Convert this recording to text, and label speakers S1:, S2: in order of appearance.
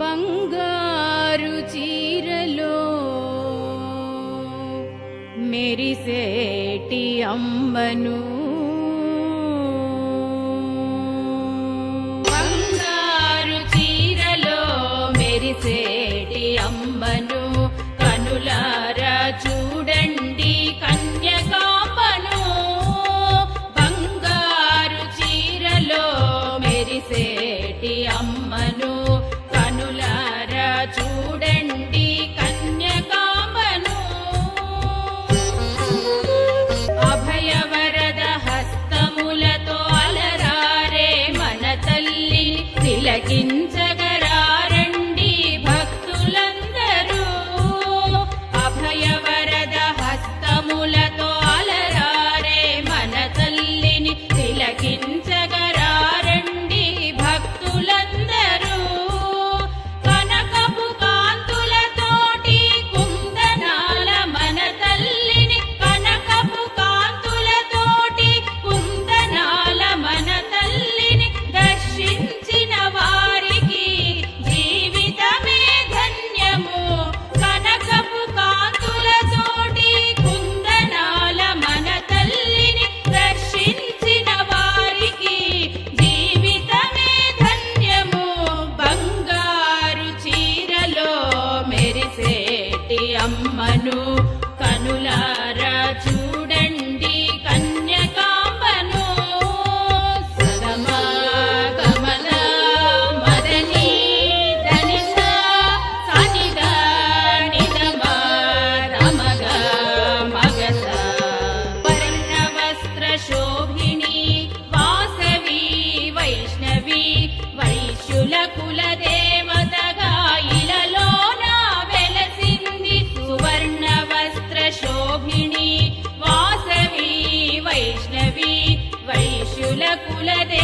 S1: బంగారు చీరలో మెరిసేటి అంబను. బంగారు చీరలో మెరిసేటి అంబను. కనులారా చూడండి కన్యకాపను బంగారు చీరలో మెరిసేటి అంబ తిలకించగ అమ్మను కనులా ಕುಲದೇ